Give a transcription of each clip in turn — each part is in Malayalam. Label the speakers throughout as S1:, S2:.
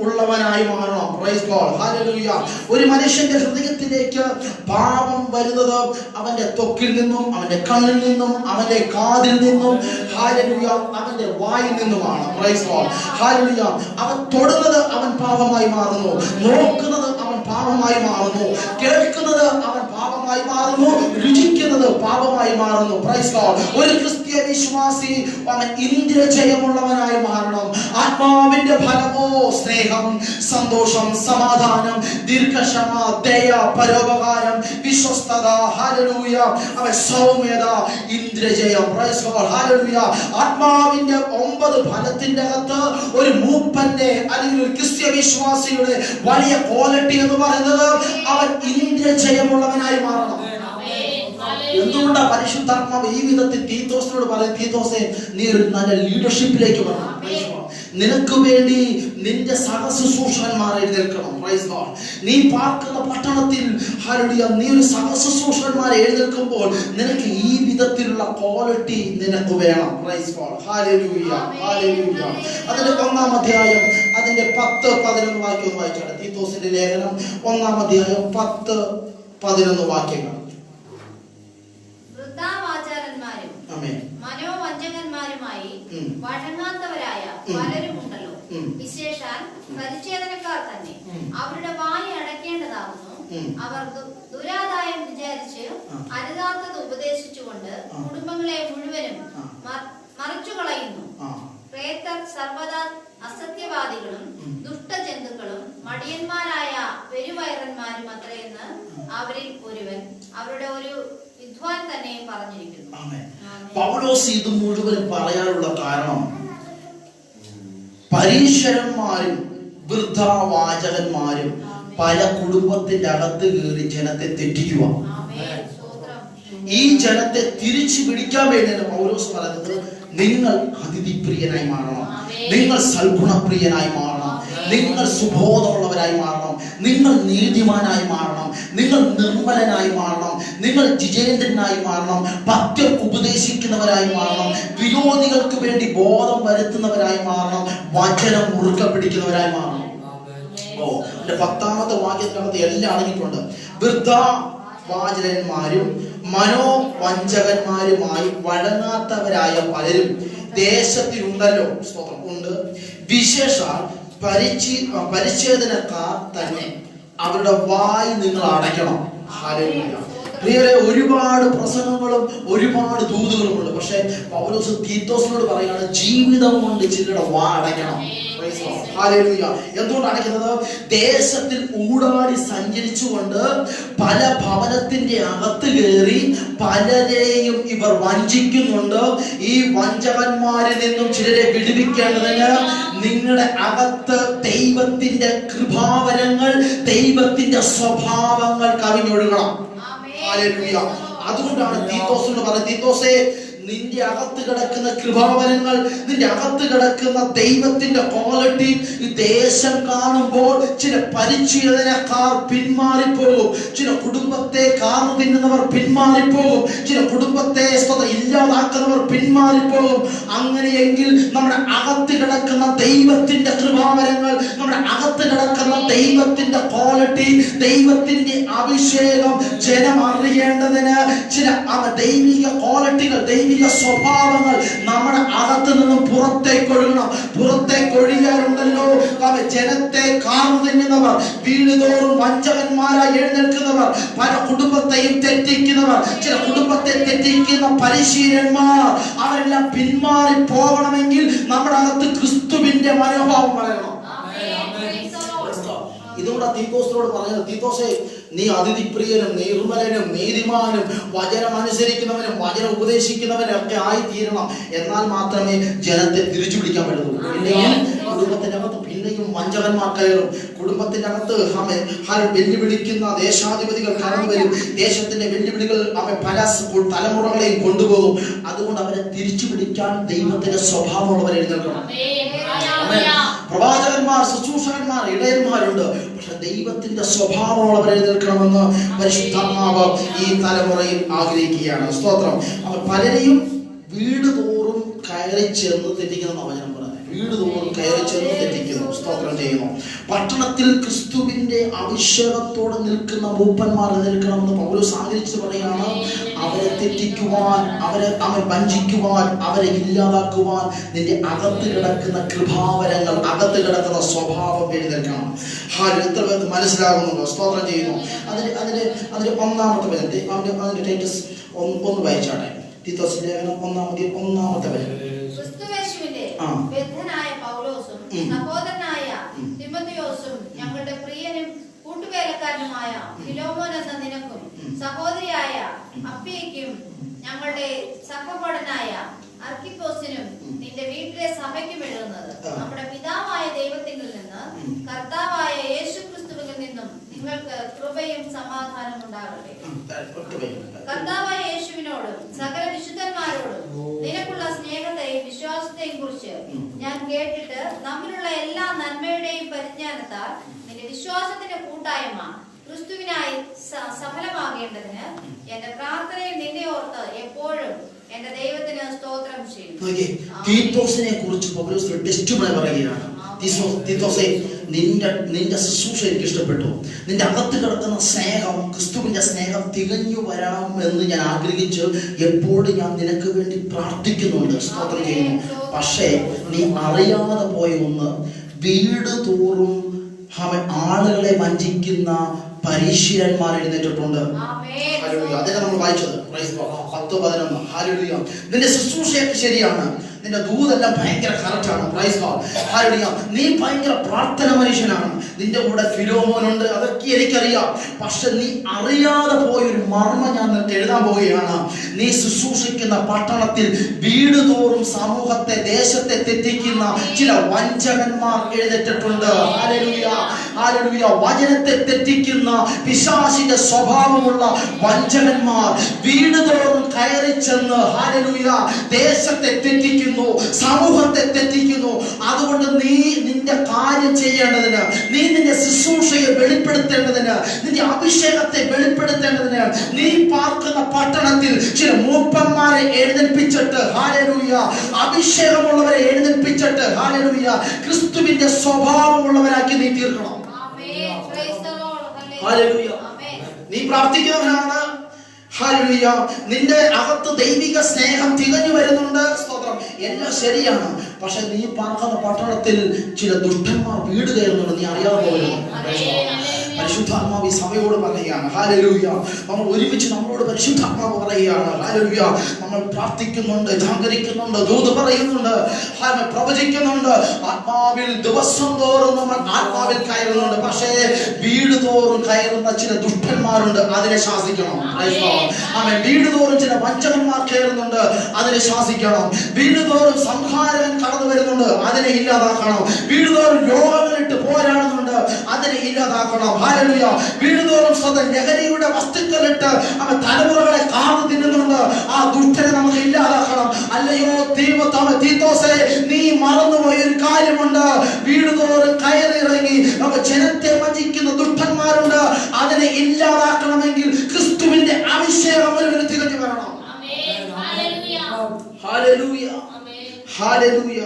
S1: ഉള്ളവനായി മാറണം. ഒരു മനുഷ്യന്റെ ഹൃദയത്തിലേക്ക് പാപം വരുന്നത് അവന്റെ തൊക്കിൽ നിന്നും അവന്റെ കണ്ണിൽ നിന്നും അവന്റെ കാതിൽ നിന്നും ഹാലലുയ അവന്റെ വായിൽ നിന്നുമാണ്. Hallelujah. അവൻ തൊടുന്നത് അവൻ പാപമായി മാറുന്നു നോക്കുന്നത് അവൻ പാപമായി മാറുന്നു കേൾക്കുന്നത് അവൻ പാപമായി മാറുന്നു രുചിക്കുന്നത് പാപമായി മാറുന്നു. ഒരു ക്രിസ്തീയ വിശ്വാസി അവൻ ഇന്ദ്രജയമുള്ളവനായി മാറണം ആത്മാവിന്റെ ഫലമോ സ്നേഹം സന്തോഷം സമാധാനം ദീർഘക്ഷമ ദയ പരോപകാരം വിശ്വസ്തത ഹല്ലേലൂയ അവൻ സൗമ്യത ഇന്ദ്രജയം. Hallelujah. ആത്മാവിന്റെ ഒമ്പത് ഫലത്തിന്റെ അകത്ത് ഒരു മൂപ്പന്റെ അല്ലെങ്കിൽ ഒരു ക്രിസ്ത്യ വിശ്വാസിയുടെ വലിയ ക്വാളിറ്റി എന്ന് പറയുന്നത് അവൻ ഇന്ദ്രജയമുള്ളവനായി മാറണം എന്തുകൊണ്ടാ പരിശുദ്ധാത്മാവ് ഈ വിധത്തിൽ തീത്തോസിനോട് പറയും തീത്തോസെ നീ ഒരു നല്ല ലീഡർഷിപ്പിലേക്ക് വരണം. നിനക്ക് വേണ്ടി നിന്റെ സഹശുശ്രൂഷകന്മാരെ എഴുന്നേൽക്കണം. God. നീ പാർക്കുന്ന പട്ടണത്തിൽ ഹരടിയ നീ ഒരു സഹശുശ്രൂഷകന്മാരെ എഴുന്നേൽക്കുമ്പോൾ നിനക്ക് ഈ വിധത്തിലുള്ള ക്വാളിറ്റി നിനക്ക് വേണം. പ്രൈസ്. അതിന്റെ ഒന്നാം അധ്യായം അതിന്റെ പത്ത് പതിനൊന്ന് വാക്യം വായിച്ചാണ് തീത്തോസിന്റെ ലേഖനം ഒന്നാം അധ്യായം പത്ത് പതിനൊന്ന് വാക്യങ്ങൾ.
S2: മനോവഞ്ചകന്മാരുമായി. വഴങ്ങാത്തവരായ പലരും
S1: ഉണ്ടല്ലോ
S2: വിശേഷാൽ പരിച്ഛേദനക്കാർ തന്നെ.
S1: ഉം.
S2: അവരുടെ വായി അടയ്ക്കേണ്ടതാകുന്നു അവർ ദുരാദായം വിചാരിച്ച്. അരുതാത്തത് ഉപദേശിച്ചുകൊണ്ട് കുടുംബങ്ങളെ മുഴുവനും. മറിച്ചു കളയുന്നു പ്രേതർ സർവദാ അസത്യവാദികളും. ദുഷ്ടജന്തുക്കളും മടിയന്മാരായ പെരുവയറന്മാരും അത്രയെന്ന് അവരിൽ ഒരുവൻ അവരുടെ ഒരു വിദ്വാൻ തന്നെ പറഞ്ഞിരിക്കുന്നു.
S1: പൗലോസ് ഇത് മുഴുവൻ പറയാനുള്ള കാരണം പരീശ്വരന്മാരും വൃദ്ധാവാചകന്മാരും പല കുടുംബത്തിന്റെ അകത്ത് കയറി ജനത്തെ തെറ്റിക്കുക. ഈ ജനത്തെ തിരിച്ചു പിടിക്കാൻ വേണ്ടിയാണ് പൗലോസ് പറയുന്നത് നിങ്ങൾ അതിഥിപ്രിയനായി മാറണം. നിങ്ങൾ സൽഗുണപ്രിയനായി മാറണം. നിങ്ങൾ സുബോധമുള്ളവരായി മാറണം. നിങ്ങൾ നീതിമാനായി മാറണം. നിങ്ങൾ നിർമ്മലനായി മാറണം. നിങ്ങൾ ജിജേന്ദ്രനായി മാറണം. ഭക്തർ ഉപദേശിക്കുന്നവരായി മാറണം. വിരോധികൾക്ക് വേണ്ടി ബോധം വരുത്തുന്നവരായി മാറണം. വചനം മുറുക്ക പിടിക്കുന്നവരായി മാറണം. ഓ എന്റെ പത്താമത്തെ വാക്യത്തിനകത്ത് എല്ലാം അടങ്ങിയിട്ടുണ്ട് വൃദ്ധ വാചകന്മാരും മനോവഞ്ചകന്മാരുമായി വഴങ്ങാത്തവരായ പലരും ദേശത്തിലുണ്ടല്ലോ. സ്തോത്രം. ഉണ്ട്. വിശേഷ പരിചി പരിച്ഛേദനക്കാർ തന്നെ. അവരുടെ വായി നിങ്ങൾ അടയ്ക്കണം. ഹല്ലേലൂയ. പ്രിയരെ ഒരുപാട് പ്രസംഗങ്ങളും ഒരുപാട് ദൂതുകളും ഉണ്ട് പക്ഷെ പൗലോസ് തീത്തോസിനോട് പറയാണ് ജീവിതം കൊണ്ട് ചിലരുടെ വാ അടയ്ക്കണം. എന്തുകൊണ്ട് അടയ്ക്കുന്നത്? ദേശത്തിൽ ഊടാടി സഞ്ചരിച്ചുകൊണ്ട് പല ഭവനത്തിന്റെ അകത്ത് കയറി പലരെയും ഇവർ വഞ്ചിക്കുന്നുണ്ട്. ഈ വഞ്ചകന്മാരിൽ നിന്നും ചിലരെ വിടുവിക്കേണ്ടതിന് നിങ്ങളുടെ അകത്ത് ദൈവത്തിന്റെ കൃപാവരങ്ങൾ ദൈവത്തിന്റെ സ്വഭാവങ്ങൾ കവിഞ്ഞൊഴുകണം.
S2: ആമേൻ.
S1: തീത്തോസ് എന്ന് പറയുന്നത് തീത്തോസേ നിന്റെ അകത്ത് കിടക്കുന്ന കൃപാവരങ്ങൾ നിന്റെ അകത്ത് കിടക്കുന്ന ദൈവത്തിന്റെ ക്വാളിറ്റി ഈ ദേശം കാണുമ്പോൾ ചില പരിചയക്കാർ പിന്മാറിപ്പോകും. ചില കുടുംബത്തെ കാർന്നു തിന്നുന്നവർ പിന്മാറിപ്പോകും. ചില കുടുംബത്തെ ഇല്ലാതാക്കുന്നവർ പിന്മാറിപ്പോകും. അങ്ങനെയെങ്കിൽ നമ്മുടെ അകത്ത് കിടക്കുന്ന ദൈവത്തിന്റെ കൃപാവരങ്ങൾ നമ്മുടെ അകത്ത് കിടക്കുന്ന ദൈവത്തിന്റെ ക്വാളിറ്റി ദൈവത്തിന്റെ അഭിഷേകം ജനം അറിയേണ്ടതിന് ചില ദൈവിക ക്വാളിറ്റികൾ ദൈവിക സ്വഭാവങ്ങൾ നമ്മുടെ അകത്ത് നിന്നും പുറത്തേക്ക് ഒഴുകണം പുറത്തേക്ക് ഒഴിയാറുണ്ടല്ലോ ജനത്തെ കാർന്നു തിന്നുന്നവർ വീടുതോറും വഞ്ചകന്മാരായി എഴുന്നേൽക്കുന്നവർ പല കുടുംബത്തെയും തെറ്റിക്കുന്നവർ ചില കുടുംബത്തെ തെറ്റിക്കുന്ന പരിശീലന്മാർ അവരെല്ലാം പിന്മാറി പോകണമെങ്കിൽ നമ്മുടെ അകത്ത് ക്രിസ്തുവിന്റെ മനോഭാവം.
S2: Praise Lord.
S1: ഇതുകൂടെ തീത്തോസിനോട് പറഞ്ഞത് തീത്തോസെ നീ അതിഥിപ്രിയനും നിർമ്മലനും നീതിമാനും വചനം അനുസരിക്കുന്നവനും വചനം ഉപദേശിക്കുന്നവനും ഒക്കെ ആയി തീരണം എന്നാൽ മാത്രമേ ജനത്തെ തിരിച്ചു പിടിക്കാൻ പറ്റുള്ളൂ പിന്നെയും കുടുംബത്തിന്റെ അകത്ത് പിന്നെയും വഞ്ചകന്മാർ കയറും. കുടുംബത്തിന്റെ അകത്ത് അമ്മ വെല്ലുവിളിക്കുന്ന ദേശാധിപതികൾ കടന്നു വരും. ദേശത്തിന്റെ വെല്ലുവിളികൾ അവ പല തലമുറകളെയും കൊണ്ടുപോകും. അതുകൊണ്ട് അവരെ തിരിച്ചു പിടിക്കാൻ ദൈവത്തിന്റെ സ്വഭാവമുള്ളവരെ എഴുന്നേൽക്കണം. പ്രവാചകന്മാർ ശുശ്രൂഷകന്മാർ ഇടയന്മാരുണ്ട്. പക്ഷെ ദൈവത്തിന്റെ സ്വഭാവമുള്ളവർ നിൽക്കണമെന്ന് പരിശുദ്ധാത്മാവ് ഈ തലമുറയിൽ ആഗ്രഹിക്കുകയാണ്. സ്തോത്രം. അവർ പലരെയും വീട് തോറും കയറി ചെന്ന് തെറ്റിക്കുന്ന വചനം വീട് തോറും കയറി ചെന്ന് തെറ്റിക്കുന്നു. സ്തോത്രം ചെയ്യുന്നു. പട്ടണത്തിൽ ക്രിസ്തുവിന്റെ അഭിഷേകത്തോടെ നിൽക്കുന്ന മൂപ്പന്മാർ നിൽക്കണമെന്ന് പൗലോസ് ആഗ്രഹിച്ചു പറയാണ് അവരെ തെറ്റിക്കുവാൻ അവരെ അവരെ വഞ്ചിക്കുവാൻ അവരെ ഇല്ലാതാക്കുവാൻ നിന്റെ അകത്ത് കിടക്കുന്ന കൃപാവരങ്ങൾ അകത്ത് കിടക്കുന്ന സ്വഭാവം എഴുന്നേൽക്കണം. ഹാ എത്ര പേർക്ക് മനസ്സിലാകുന്നുണ്ടോ? സ്തോത്രം ചെയ്യുന്നു. അതിന് അതിന് അതിന് ഒന്നാമത്തെ വചനം അവന്റെ അതിന്റെ ടൈറ്റസ് ഒന്ന് വായിച്ചാട്ടെ. ഒന്നാമത്തെ ഒന്നാമത്തെ
S2: ക്രിസ്തുവേശുവിന്റെ
S1: ആ.
S2: സഹോദരനായ തിമത്തിയോസും ഞങ്ങളുടെ പ്രിയനും കൂട്ടുവേലക്കാരനുമായ ഫിലോമോൻ എന്ന നിനക്കും സഹോദരിയായ അപ്പിയയ്ക്കും ഞങ്ങളുടെ സഹപടനായ അർക്കിപ്പോസിനും നിന്റെ വീട്ടിലെ സഭയ്ക്കും എഴുതുന്നത്. നമ്മുടെ പിതാവായ ദൈവത്തിൽ നിന്ന് കർത്താവായ യേശു ക്രിസ്തുവിൽ നിന്നും നിങ്ങൾക്ക് കൃപയും സമാധാനം ഉണ്ടാകട്ടെ. കർത്താവായ യേശുവിനോടും സകല വിശുദ്ധന്മാരോടും നിനക്കുള്ള സ്നേഹത്തെയും വിശ്വാസത്തെയും കുറിച്ച് ഞാൻ കേട്ടിട്ട് നമ്മിലുള്ള എല്ലാ നന്മയുടെയും പരിജ്ഞാനത്താൽ നിന്റെ വിശ്വാസത്തിന്റെ കൂട്ടായ്മ ക്രിസ്തുവിനായി സഫലമാകേണ്ടതിന് എന്റെ പ്രാർത്ഥനയിൽ നിന്നെ ഓർത്ത് എപ്പോഴും എന്റെ ദൈവത്തിന് സ്തോത്രം ചെയ്യും.
S1: കുറിച്ച് പറയുകയാണ്. നിന്റെ നിന്റെ ശുശ്രൂഷ എനിക്ക് ഇഷ്ടപ്പെട്ടു. നിന്റെ അകത്ത് കിടക്കുന്ന സ്നേഹം ക്രിസ്തുവിന്റെ സ്നേഹം തികഞ്ഞു വരണം എന്ന് ഞാൻ ആഗ്രഹിച്ച് എപ്പോഴും ഞാൻ നിനക്ക് വേണ്ടി പ്രാർത്ഥിക്കുന്നുണ്ട്. സ്തോത്രം ചെയ്യുന്നു. പക്ഷേ നീ അറിയാതെ പോയ ഒന്ന് വീട് തോറും ആളുകളെ വഞ്ചിക്കുന്ന പരീശീലന്മാർ എഴുന്നേറ്റിട്ടുണ്ട്. അതിനെ നമ്മൾ വായിച്ചത്. പത്ത് പതിനൊന്ന്. ഹല്ലേലൂയ. നിന്റെ ശുശ്രൂഷയൊക്കെ ശരിയാണ്. നിന്റെ ദൂതെല്ലാം ഭയങ്കര കറക്റ്റാണ്. Praise god hallelujah. നീ ഭയങ്കര പ്രാർത്ഥന മനുഷ്യനാണ്. നിന്റെ കൂടെ ഫിലോമോനുണ്ട് അതൊക്കെ എനിക്കറിയാം. പക്ഷെ നീ അറിയാതെ പോയ ഒരു മർമ്മം ഞാൻ നിനക്ക് എഴുതാൻ പോവുകയാണ്. നീ ശുശ്രൂഷിക്കുന്ന പട്ടണത്തിൽ വീട് തോറും സമൂഹത്തെ ദേശത്തെ തെറ്റിക്കുന്ന ചില വഞ്ചകന്മാർ. ഹല്ലേലൂയ. വചനത്തെ തെറ്റിക്കുന്ന പിശാചിന്റെ സ്വഭാവമുള്ള വഞ്ചകന്മാർ വീട് തോറും കയറി ചെന്ന് ഹാലലൂയ ദേശത്തെ തെറ്റിക്കുന്നു സമൂഹത്തെ തെറ്റിക്കുന്നു. അതുകൊണ്ട് നീ നിന്റെ കാര്യം ചെയ്യേണ്ടതിന് നീ നിന്റെ ശുശ്രൂഷയെ വെളിപ്പെടുത്തേണ്ടതിന് നിന്റെ അഭിഷേകത്തെ വെളിപ്പെടുത്തേണ്ടതിന് നീ പാർക്കുന്ന പട്ടണത്തിൽ ചില മൂപ്പന്മാരെ എഴുന്നേൽപ്പിച്ചിട്ട് ഹാലരൂയ അഭിഷേകമുള്ളവരെ എഴുന്നേൽപ്പിച്ചിട്ട് ഹാലരൂയ ക്രിസ്തുവിന്റെ സ്വഭാവമുള്ളവരാക്കി നീ തീർക്കണം. നീ പ്രാർത്ഥിക്കുന്നവനാണ്. നിന്റെ അകത്ത് ദൈവിക സ്നേഹം തികഞ്ഞു വരുന്നുണ്ട്. സ്തോത്രം. എല്ലാം ശരിയാണ്. പക്ഷെ നീ പാർക്കുന്ന പട്ടണത്തിൽ ചില ദുഷ്ടന്മാർ വീട് കയറുന്നുണ്ട്. നീ അറിയാതെ പോകരുത് പരിശുദ്ധാത്മാവ് ഈ സഭയോട് പറയുകയാണ്. ഹാലലൂയ നമ്മൾ ഒരുമിച്ച് നമ്മളോട് പരിശുദ്ധാത്മാവ് പറയുകയാണ്. ഹാലലൂയ നമ്മൾ പ്രാർത്ഥിക്കുന്നുണ്ട് ജാഗരിക്കുന്നുണ്ട് ദൂത് പറയുന്നുണ്ട് പ്രവചിക്കുന്നുണ്ട്. ആത്മാവിൽ ദിവസം തോറും നമ്മൾ ആത്മാവിൽ കയറുന്നുണ്ട്. പക്ഷേ വീട് തോറും കയറുന്ന ചില ദുഷ്ടന്മാരുണ്ട്. അതിനെ ശാസിക്കണം. ആമേ വീട് തോറും ചില വഞ്ചകന്മാർ കയറുന്നുണ്ട്. അതിനെ ശാസിക്കണം. വീട് തോറും സംഹാരകൻ കടന്നു വരുന്നുണ്ട്. അതിനെ ഇല്ലാതാക്കണം. വീട് തോറും രോഗങ്ങളിട്ട് പോരാടുന്നുണ്ട്. അതിനെ ഇല്ലാതാക്കണം. ഭാരതീയ വീടുതോറും സ്വന്തം ലഹരിയുടെ വസ്തുക്കളിട്ട് അവൻ തലമുറകളെ കാർന്നു തിന്നുന്നുണ്ട്. ആ ദുഷ്ടനെ നമുക്ക് ഇല്ലാതാക്കണം. അല്ലയോ ദൈവത്തവ തീത്തോസെ നീ മറന്നുപോയ ഒരു കാര്യമുണ്ട്. വീടുതോറും കയറിറങ്ങി അവ ജനത്തെ വഞ്ചിക്കുന്ന ദുഷ്ടന്മാരുണ്ട്. അതിനെ ഇല്ലാതാക്കണമെങ്കിൽ ക്രിസ്തുവിന്റെ അഭിഷേകം ഒരുവന് തികഞ്ഞു വരണം. ഹാലലൂയ ഹാലലൂയ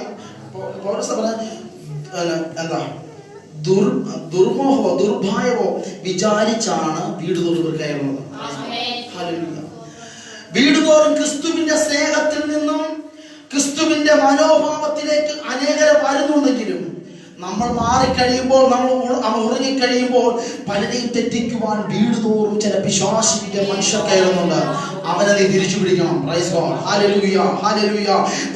S1: എന്താ? ദുർ ദുർമോഹമോ ദുർഭായമോ വിചാരിച്ചാണ് വീട് തോറും കയറുന്നത് ഹല്ലേലൂയ. വീട് തോറും ക്രിസ്തുവിന്റെ സ്നേഹത്തിൽ നിന്നും ക്രിസ്തുവിന്റെ മനോഭാവത്തിലേക്ക് അനേകരെ നമ്മൾ മാറിക്കഴിയുമ്പോൾ നമ്മൾ അവൻ ഉറങ്ങിക്കഴിയുമ്പോൾ പലരെയും തെറ്റിക്കുവാൻ വീട് തോറും ചില വിശ്വാസിന്റെ മനുഷ്യർ കയറുന്നുണ്ട് അവനെ നീ തിരിച്ചു പിടിക്കണം.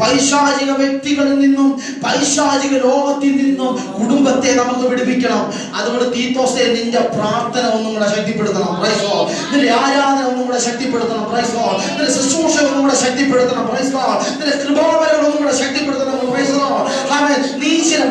S1: പൈശാചിക വ്യക്തികളിൽ നിന്നും പൈശാചിക ലോകത്തിൽ നിന്നും കുടുംബത്തെ നമുക്ക് വിടുവിക്കണം അതുകൊണ്ട് തീത്തോസെ നിന്റെ പ്രാർത്ഥന ഒന്നും കൂടെ ശക്തിപ്പെടുത്തണം God. നിന്റെ ആരാധന ഒന്നും കൂടെ ശക്തിപ്പെടുത്തണം God. നിന്റെ ശുശ്രൂഷ ഒന്നും കൂടെ ശക്തിപ്പെടുത്തണം God. നിന്റെ കൃപാവരങ്ങൾ ഒന്നും കൂടെ ശക്തിപ്പെടുത്തണം. ആമേൻ. നീ ചില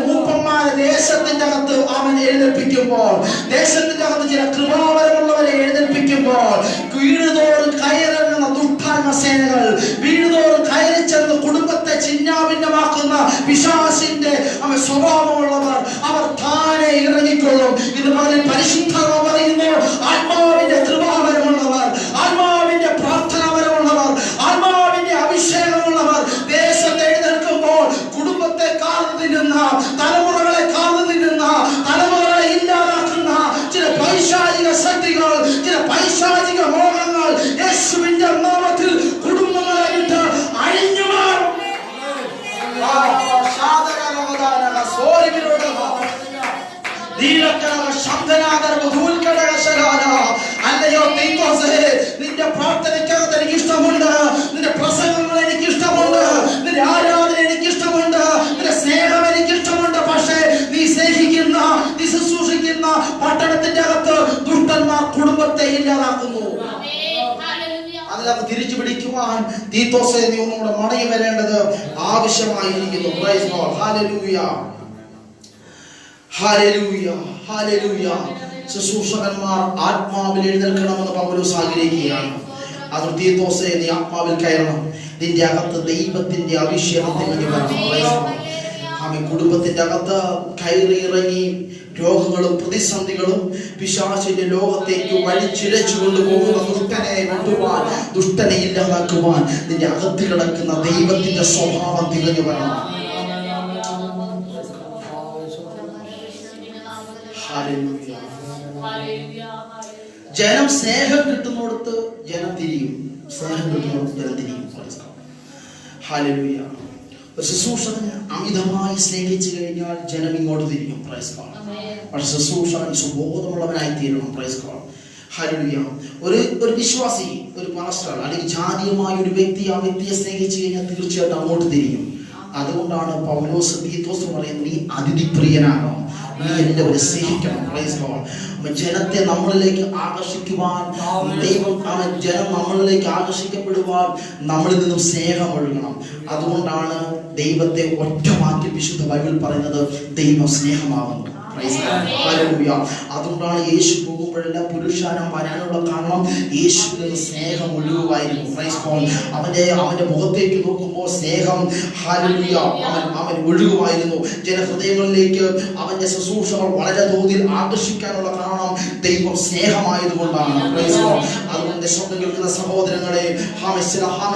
S1: മൂപ്പന്മാരെ ദേശത്തിന്റെ അകത്ത് അവൻ എഴുന്നേൽപ്പിക്കുമ്പോൾ ദേശത്തിന്റെ അകത്ത് ചില കൃപാവരമുള്ളവരെ എഴുന്നേൽപ്പിക്കുമ്പോൾ വീടുതോറും കയറിറങ്ങുന്ന ദുഷ്ടാത്മ സേനകൾ വീടുതോറും കയറി ചെന്ന് കുടുംബത്തെ ചിന്നാഭിന്നമാക്കുന്ന വിശ്വാസിന്റെ അവൻ സ്വഭാവമുള്ളവർ അവർ താനെ ഇറങ്ങിക്കൊള്ളും. ഇതുപോലെ പരിശുദ്ധ പറയുന്നു ആത്മാവിന്റെ നാമത്തിൽ കുടുംബങ്ങളായിട്ട് അഴിഞ്ഞു മാറും അല്ലയോ നിന്റെ പ്രാർത്ഥനയ്ക്കകത്ത് എനിക്ക് ഇഷ്ടമുണ്ട് നിന്റെ പ്രസംഗങ്ങൾ എനിക്ക് ഇഷ്ടമുണ്ട് നിന്റെ ആരാധന എനിക്ക് ഇഷ്ടമുണ്ട് നിന്റെ സ്നേഹം എനിക്ക് ഇഷ്ടമുണ്ട് പക്ഷേ നീ സ്നേഹിക്കുന്ന നീ ശുശ്രൂഷിക്കുന്ന പട്ടണത്തിന്റെ അകത്ത് ദുഷ്ടന്മാർ കുടുംബത്തെ ഇല്ലാതാക്കുന്നു. അതിനകത്ത് തിരിച്ചു പിടിക്കുവാൻ തീത്തോസെ നീ മടങ്ങി വരേണ്ടത് ആവശ്യമായിരിക്കുന്നു. Hallelujah. ശുശ്രൂഷകന്മാർ ആത്മാവിൽ എഴുന്നേൽക്കണമെന്ന് പൗലോസ് ആഗ്രഹിക്കുകയാണ്. അത് തീത്തോസെ നീ ആത്മാവിൽ കയറണം. നിന്റെ അകത്ത് ദൈവത്തിന്റെ അഭിഷേകത്തിന് ആമേ കുടുംബത്തിന്റെ അകത്ത് കയറി ഇറങ്ങി രോഗങ്ങളും പ്രതിസന്ധികളും പിശാചിന്റെ ലോകത്തേക്ക് വലിച്ചിഴച്ചു കൊണ്ടുപോകുന്ന ദുഷ്ടനെ വെട്ടുവാൻ ദുഷ്ടനെ ഇല്ലാതാക്കുവാൻ നിന്റെ അകത്ത് കിടക്കുന്ന ദൈവത്തിന്റെ സ്വഭാവം തികഞ്ഞു വരണം. ജനം സ്നേഹം കിട്ടുന്നിടത്ത് ജനം തിരിയും. സ്നേഹം കിട്ടുന്നിടത്ത് ജനം തിരിയും. Praise ശുശ്രൂഷകന് അമിതമായി സ്നേഹിച്ചു കഴിഞ്ഞാൽ ജനം ഇങ്ങോട്ട് തിരിയും. പ്രൈസ് ഗോഡ് പക്ഷെ ശുശ്രൂഷ സുബോധമുള്ളവനായി തീരണം പ്രൈസ് ഗോഡ് ഹല്ലേലൂയ ഒരു ഒരു വിശ്വാസി ഒരു പാസ്റ്റർ അല്ലെങ്കിൽ ജാതീയമായ ഒരു വ്യക്തി ആ വ്യക്തിയെ സ്നേഹിച്ചു കഴിഞ്ഞാൽ തീർച്ചയായിട്ടും അങ്ങോട്ട് തിരിയും. അതുകൊണ്ടാണ് പൗലോസ് തീത്തോസ് പറയുന്നത് നീ അതിഥിപ്രിയനാകണം നീ എല്ലാവരെ സ്നേഹിക്കണം. ജനത്തെ നമ്മളിലേക്ക് ആകർഷിക്കുവാൻ ദൈവം അവൻ ജനം നമ്മളിലേക്ക് ആകർഷിക്കപ്പെടുവാൻ നമ്മളിൽ നിന്നും സ്നേഹം ഒഴുകണം. അതുകൊണ്ടാണ് ദൈവത്തെ ഒറ്റമാറ്റി വിശുദ്ധ ബൈബിൾ പറയുന്നത് ദൈവം സ്നേഹമാകുന്നു. അതുകൊണ്ടാണ് യേശു പോകുമ്പോഴെല്ലാം പുരുഷാനം വരാനുള്ള കാരണം യേശുവിൽ സ്നേഹം ഒഴിവായിരുന്നു. അവന്റെ അവന്റെ മുഖത്തേക്ക് നോക്കുമ്പോൾ സ്നേഹം ഹാലലുയ അവൻ അവൻ ഒഴുകുമായിരുന്നു ജനഹൃദയങ്ങളിലേക്ക് അവന്റെ ശുശ്രൂഷകൾ വളരെ തോതിൽ ആകർഷിക്കാനുള്ള കാരണം ദൈവം സ്നേഹമായതുകൊണ്ടാണ്. Praise അതുകൊണ്ട് ശബ്ദം കേൾക്കുന്ന സഹോദരങ്ങളെ ഹാമ ചില ഹാമ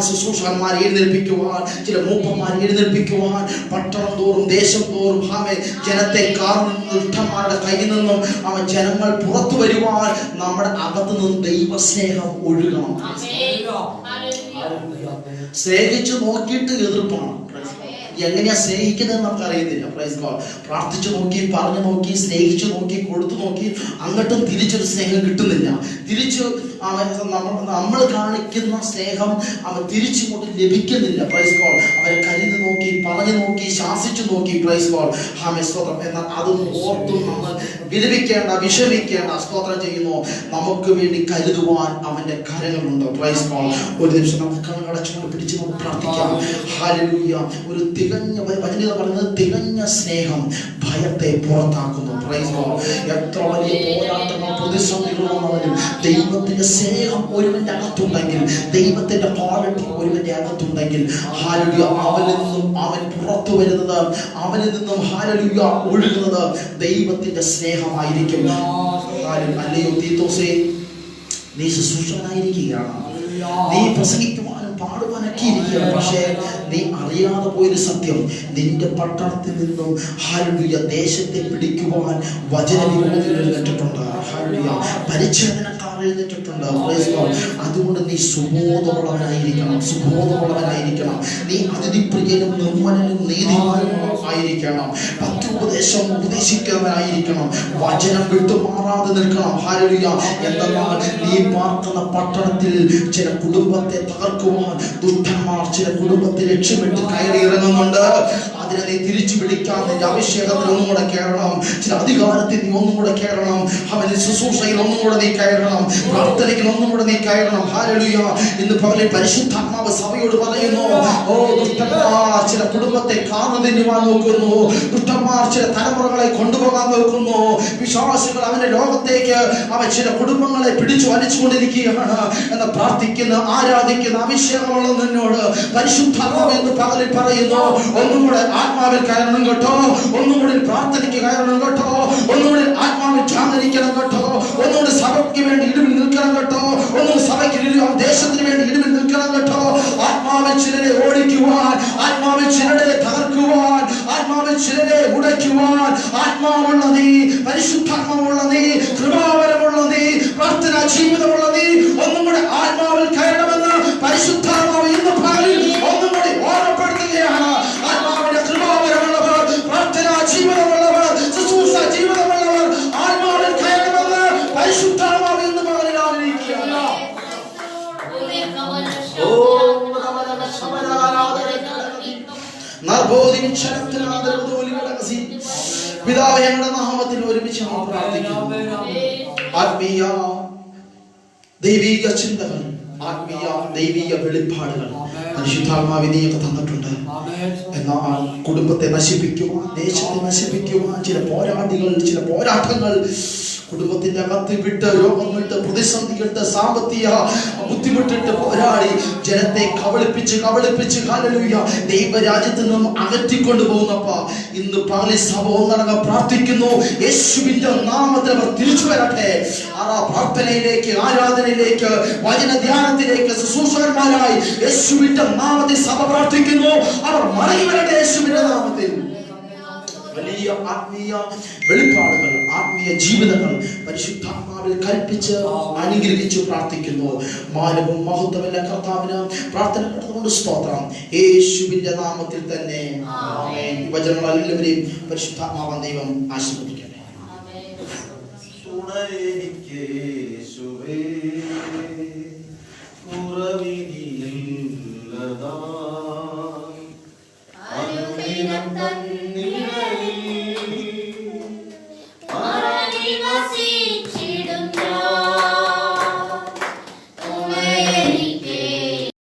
S1: എഴുന്നേൽപ്പിക്കുവാൻ ചില മൂപ്പന്മാർ എഴുന്നേൽപ്പിക്കുവാൻ പട്ടണം തോറും ദേശം തോറും ഹാമെ ജനത്തെ കാർമാരുടെ ദുഷ്ടന്മാരുടെ കയ്യിൽ നിന്നും അവൻ ജനങ്ങൾ പുറത്തു വരുവാൻ നമ്മുടെ അകത്തു നിന്നും ദൈവസ്നേഹം ഒഴുകണം സ്നേഹിച്ചു നോക്കിയിട്ട് എതിർപ്പാണ്. എങ്ങനെയാ സ്നേഹിക്കുന്നത് നമുക്ക് അറിയത്തില്ല പ്രൈസ് ഗോഡ് പ്രാർത്ഥിച്ചു നോക്കി പറഞ്ഞു നോക്കി സ്നേഹിച്ചു നോക്കി കൊടുത്തു നോക്കി അങ്ങോട്ടും തിരിച്ചൊരു സ്നേഹം കിട്ടുന്നില്ല. തിരിച്ചു നമ്മൾ കാണിക്കുന്ന സ്നേഹം അവൻ തിരിച്ചിങ്ങോട്ട് ലഭിക്കുന്നില്ല. പ്രൈസ് ഗോൾ അവരെ കരുതി നോക്കി പറഞ്ഞു നോക്കി ശാസിച്ചു നോക്കി. പ്രൈസ് ഗോൾ ഹാമെ സ്തോത്രം. എന്നാൽ അതൊന്നും ഓർത്തും നമ്മൾ വിലപിക്കേണ്ട വിഷമിക്കേണ്ട സ്തോത്രം ചെയ്യുന്നു. നമുക്ക് വേണ്ടി കരുതുവാൻ അവന്റെ കരങ്ങളുണ്ട്. പ്രൈസ് ഗോൾ ഒരു നിമിഷം നമുക്ക് കണ്ണടച്ചുകൊണ്ട് പിടിച്ച് നമുക്ക് പ്രാർത്ഥിക്കാം. ഹാലലൂയ ഒരു തികഞ്ഞ വചനീയത പറയുന്നത് തികഞ്ഞ സ്നേഹം ഭയത്തെ പുറത്താക്കുന്നു. എത്ര വലിയ പോരാട്ടങ്ങൾ പ്രതിസന്ധികൾ വന്നവരും ദൈവത്തിന്റെ സ്നേഹം ഒരുവന്റെ അകത്തുണ്ടെങ്കിൽ ദൈവത്തിന്റെ ക്വാളിറ്റി ഒരുവന്റെ അകത്തുണ്ടെങ്കിൽ ഹാലുയ അവനിൽ നിന്നും അവൻ പുറത്തു വരുന്നത് അവനിൽ നിന്നും ഹാലുയ ഒഴുകുന്നത് ദൈവത്തിന്റെ സ്നേഹമായിരിക്കും. അല്ലയോ തീത്തോസേ നീ ശുശ്രൂഷനായിരിക്കുകയാണ് നീ പ്രസംഗിക്കുവാനും പാടുവാനൊക്കെ ഇരിക്കുകയാണ് പക്ഷേ നീ അറിയാതെ പോയൊരു സത്യം. നിന്റെ പട്ടണത്തിൽ നിന്നും ഹാലുയ ദേശത്തെ പിടിക്കുവാൻ വചനവിരോധികൾ എഴുന്നേറ്റിട്ടുണ്ട് ഹാലുയ പരിച്ഛേദനക്കാർ Praise അതുകൊണ്ട് നീ സുബോധമുള്ളവനായിരിക്കണം. സുബോധമുള്ളവനായിരിക്കണം. നീ അതിഥിപ്രിയനും നിർമ്മലനും നീതിമാനും ആയിരിക്കണം പറ്റുപദേശം ഉപദേശിക്കുന്നവനായിരിക്കണം. വചനം വിട്ടുമാറാതെ നിൽക്കണം. ഹാലലുയ എന്തെന്നാൽ നീ പാർക്കുന്ന പട്ടണത്തിൽ ചില കുടുംബത്തെ തകർക്കുവാൻ ദുഷ്ടന്മാർ ചില കുടുംബത്തെ ലക്ഷ്യമിട്ട് കയറി ഇറങ്ങുന്നുണ്ട്. അതിനെ നീ തിരിച്ചു വിളിക്കാൻ നിന്റെ അഭിഷേകത്തിൽ ഒന്നും കൂടെ കയറണം ചില അധികാരത്തിൽ നീ ഒന്നും കൂടെ കയറണം അവന്റെ ശുശ്രൂഷയിൽ ഒന്നും കൂടെ നീ കയറണം. പ്രാർത്ഥനയ്ക്ക് ഒന്നും കൂടെ നീ കയറണം. ഹാരളിയ ഇന്ന് പരിശുദ്ധാത്മാവ് സഭയോട് പറയുന്നു ഓ ദുഷ്ടന്മാർ ചില കുടുംബത്തെ കാണുന്നതിനുവാൻ നോക്കുന്നു. ദുഷ്ടന്മാർ ചില തലമുറകളെ കൊണ്ടുപോകാൻ നോക്കുന്നു. വിശ്വാസികൾ അവന്റെ ലോകത്തേക്ക് അവൻ ചില കുടുംബങ്ങളെ പിടിച്ചു വലിച്ചുകൊണ്ടിരിക്കുകയാണ്. എന്ന് പ്രാർത്ഥിക്കുന്ന ആരാധിക്കുന്ന അഭിഷേകമുള്ള നിന്നോട് പരിശുദ്ധാത്മാവ് എന്ന് പകലിൽ പറയുന്നു ഒന്നും കൂടെ ആത്മാവിൽ കയറണം കേട്ടോ. ഒന്നുകൂടി പ്രാർത്ഥനയ്ക്ക് കയറണം കേട്ടോ. ഒന്നുകൂടി ആത്മാവിൽ ജാഗരിക്കണം കേട്ടോ. ഒന്നുകൂടി സഭയ്ക്ക് വേണ്ടി ഇടിവിൽ നിൽക്കണം കേട്ടോ. ഒന്നും സഭയ്ക്ക് ദേശത്തിന് വേണ്ടി ഇടിവിൽ നിൽക്കണം കേട്ടോ. ആത്മാവിൽ ചിലരെ ഓടിക്കുവാൻ ആത്മാവിൽ ചിലരെ തകർക്കുവാൻ ആത്മാവിൽ ചിലരെ ഉടയ്ക്കുവാൻ. ആത്മാവുള്ള നീ പരിശുദ്ധാത്മാവുള്ള നീ കൃപാവരമുള്ള നീ പ്രാർത്ഥന ജീവിതമുള്ള നീ ഞങ്ങളുടെ ഒരുമിച്ച് പ്രാർത്ഥിക്കുന്നു. ആത്മീയ ദൈവിക ചിന്തകൾ ആത്മീയ ദൈവിക തന്നിട്ടുണ്ട്. എന്നാൽ കുടുംബത്തെ നശിപ്പിക്കുവാൻ ദേശത്തെ നശിപ്പിക്കുവാൻ ചില പോരാടികൾ ചില പോരാട്ടങ്ങൾ കുടുംബത്തിന്റെ അകത്ത് വിട്ട് രോഗം വിട്ട് പ്രതിസന്ധി വിട്ട് സാമ്പത്തിക ബുദ്ധിമുട്ടിട്ട് പോരാടി. ജനത്തെ കബളിപ്പിച്ച് കബളിപ്പിച്ച് കാലലൂയ ദൈവരാജ്യത്ത് നിന്നും അകറ്റിക്കൊണ്ടു പോകുന്നപ്പ ഇന്ന് പകലി സഭ ഒന്നടങ്കം പ്രാർത്ഥിക്കുന്നു. യേശുവിന്റെ നാമത്തിൽ അവർ തിരിച്ചു വരട്ടെ. ആ പ്രാർത്ഥനയിലേക്ക് ആരാധനയിലേക്ക് വചന ധ്യാനത്തിലേക്ക് ശുശ്രൂഷകന്മാരായി യേശുവിന്റെ നാമത്തിൽ സഭ പ്രാർത്ഥിക്കുന്നു. അവർ മടങ്ങി വരട്ടെ യേശുവിന്റെ നാമത്തിൽ. വലിയ ആത്മീയ വെളിപ്പാടുകൾ ആത്മീയ ജീവിതങ്ങൾ പരിശുദ്ധാത്മാവിൽ കൽപ്പിച്ച് അനുഗ്രഹിച്ചു പ്രാർത്ഥിക്കുന്നു. മാനവും മഹത്വമെല്ലാം കർത്താവിന്. പ്രാർത്ഥന കൊണ്ട് സ്തോത്രം. യേശുവിന്റെ നാമത്തിൽ തന്നെ. വചനങ്ങൾ എല്ലാവരെയും പരിശുദ്ധാത്മാവൻ ദൈവം ആശീർവദിക്കട്ടെ.
S3: തുണയെനിക്ക് യേശുവേ.